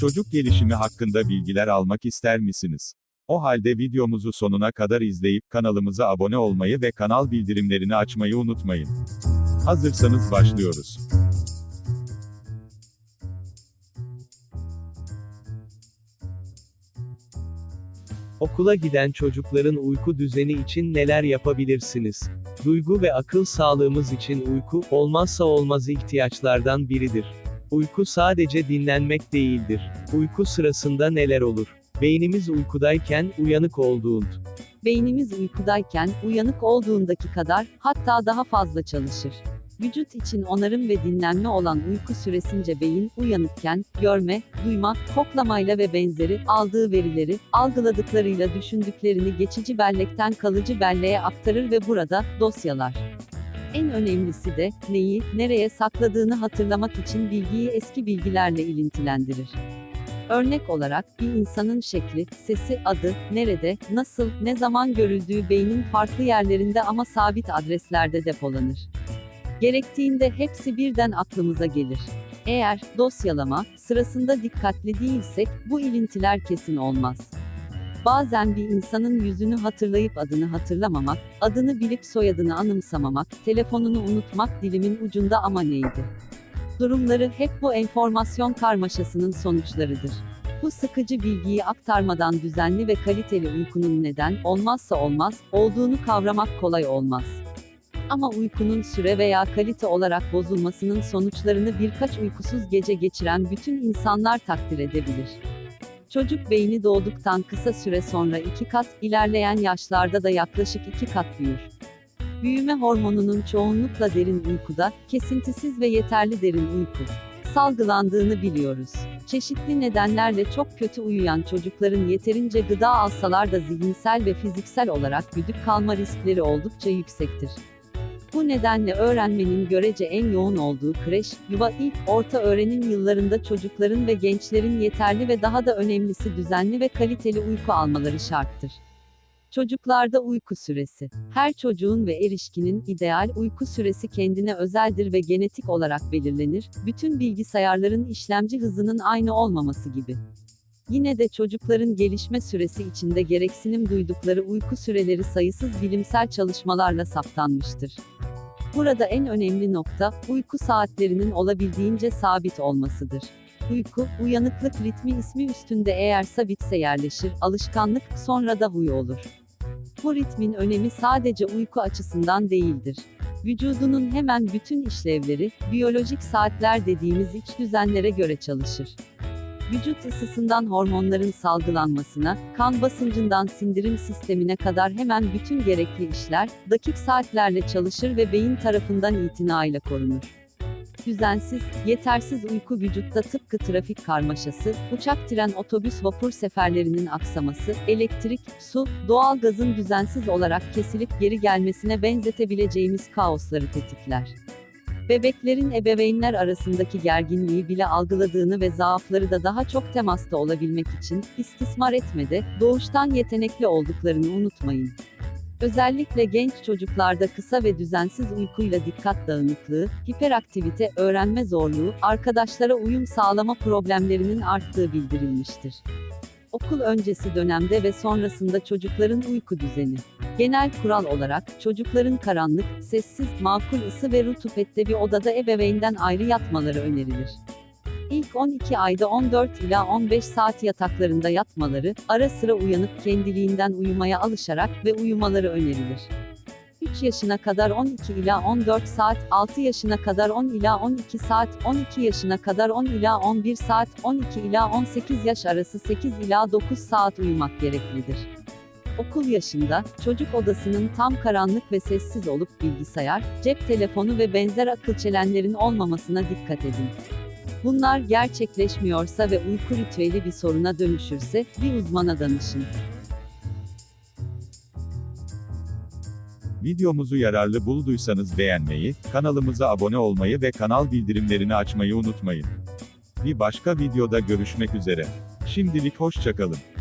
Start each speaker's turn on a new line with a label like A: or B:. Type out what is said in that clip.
A: Çocuk gelişimi hakkında bilgiler almak ister misiniz? O halde videomuzu sonuna kadar izleyip kanalımıza abone olmayı ve kanal bildirimlerini açmayı unutmayın. Hazırsanız başlıyoruz.
B: Okula giden çocukların uyku düzeni için neler yapabilirsiniz? Duygu ve akıl sağlığımız için uyku, olmazsa olmaz ihtiyaçlardan biridir. Uyku sadece dinlenmek değildir. Uyku sırasında neler olur? Beynimiz uykudayken, uyanık olduğunda.
C: Beynimiz uykudayken, uyanık olduğundaki kadar, hatta daha fazla çalışır. Vücut için onarım ve dinlenme olan uyku süresince beyin, uyanıkken, görme, duyma, koklamayla ve benzeri, aldığı verileri, algıladıklarıyla düşündüklerini geçici bellekten kalıcı belleğe aktarır ve burada, dosyalar. En önemlisi de, neyi, nereye sakladığını hatırlamak için bilgiyi eski bilgilerle ilintilendirir. Örnek olarak, bir insanın şekli, sesi, adı, nerede, nasıl, ne zaman görüldüğü beynin farklı yerlerinde ama sabit adreslerde depolanır. Gerektiğinde hepsi birden aklımıza gelir. Eğer dosyalama sırasında dikkatli değilsek bu ilintiler kesin olmaz. Bazen bir insanın yüzünü hatırlayıp adını hatırlamamak, adını bilip soyadını anımsamamak, telefonunu unutmak dilimin ucunda ama neydi? Durumları hep bu enformasyon karmaşasının sonuçlarıdır. Bu sıkıcı bilgiyi aktarmadan düzenli ve kaliteli uykunun neden, olmazsa olmaz, olduğunu kavramak kolay olmaz. Ama uykunun süre veya kalite olarak bozulmasının sonuçlarını birkaç uykusuz gece geçiren bütün insanlar takdir edebilir. Çocuk beyni doğduktan kısa süre sonra iki kat, ilerleyen yaşlarda da yaklaşık iki kat büyür. Büyüme hormonunun çoğunlukla derin uykuda, kesintisiz ve yeterli derin uyku salgılandığını biliyoruz. Çeşitli nedenlerle çok kötü uyuyan çocukların yeterince gıda alsalar da zihinsel ve fiziksel olarak güdük kalma riskleri oldukça yüksektir. Bu nedenle öğrenmenin görece en yoğun olduğu kreş, yuva ilk, orta öğrenim yıllarında çocukların ve gençlerin yeterli ve daha da önemlisi düzenli ve kaliteli uyku almaları şarttır. Çocuklarda uyku süresi. Her çocuğun ve erişkinin ideal uyku süresi kendine özeldir ve genetik olarak belirlenir. Bütün bilgisayarların işlemci hızının aynı olmaması gibi. Yine de çocukların gelişme süresi içinde gereksinim duydukları uyku süreleri sayısız bilimsel çalışmalarla saptanmıştır. Burada en önemli nokta, uyku saatlerinin olabildiğince sabit olmasıdır. Uyku, uyanıklık ritmi ismi üstünde eğer sabitse yerleşir, alışkanlık, sonra da huy olur. Bu ritmin önemi sadece uyku açısından değildir. Vücudunun hemen bütün işlevleri, biyolojik saatler dediğimiz iç düzenlere göre çalışır. Vücut ısısından hormonların salgılanmasına, kan basıncından sindirim sistemine kadar hemen bütün gerekli işler, dakik saatlerle çalışır ve beyin tarafından itinayla korunur. Düzensiz, yetersiz uyku vücutta tıpkı trafik karmaşası, uçak, tren, otobüs, vapur seferlerinin aksaması, elektrik, su, doğal gazın düzensiz olarak kesilip geri gelmesine benzetebileceğimiz kaosları tetikler. Bebeklerin ebeveynler arasındaki gerginliği bile algıladığını ve zaafları da daha çok temasta olabilmek için istismar etmede, doğuştan yetenekli olduklarını unutmayın. Özellikle genç çocuklarda kısa ve düzensiz uykuyla dikkat dağınıklığı, hiperaktivite, öğrenme zorluğu, arkadaşlara uyum sağlama problemlerinin arttığı bildirilmiştir. Okul öncesi dönemde ve sonrasında çocukların uyku düzeni. Genel kural olarak, çocukların karanlık, sessiz, makul ısı ve rutubette bir odada ebeveynden ayrı yatmaları önerilir. İlk 12 ayda 14 ila 15 saat yataklarında yatmaları, ara sıra uyanıp kendiliğinden uyumaya alışarak ve uyumaları önerilir. 3 yaşına kadar 12 ila 14 saat, 6 yaşına kadar 10 ila 12 saat, 12 yaşına kadar 10 ila 11 saat, 12 ila 18 yaş arası 8 ila 9 saat uyumak gereklidir. Okul yaşında, çocuk odasının tam karanlık ve sessiz olup bilgisayar, cep telefonu ve benzer akıl çelenlerin olmamasına dikkat edin. Bunlar gerçekleşmiyorsa ve uyku ritüeli bir soruna dönüşürse, bir uzmana danışın.
A: Videomuzu yararlı bulduysanız beğenmeyi, kanalımıza abone olmayı ve kanal bildirimlerini açmayı unutmayın. Bir başka videoda görüşmek üzere. Şimdilik hoşçakalın.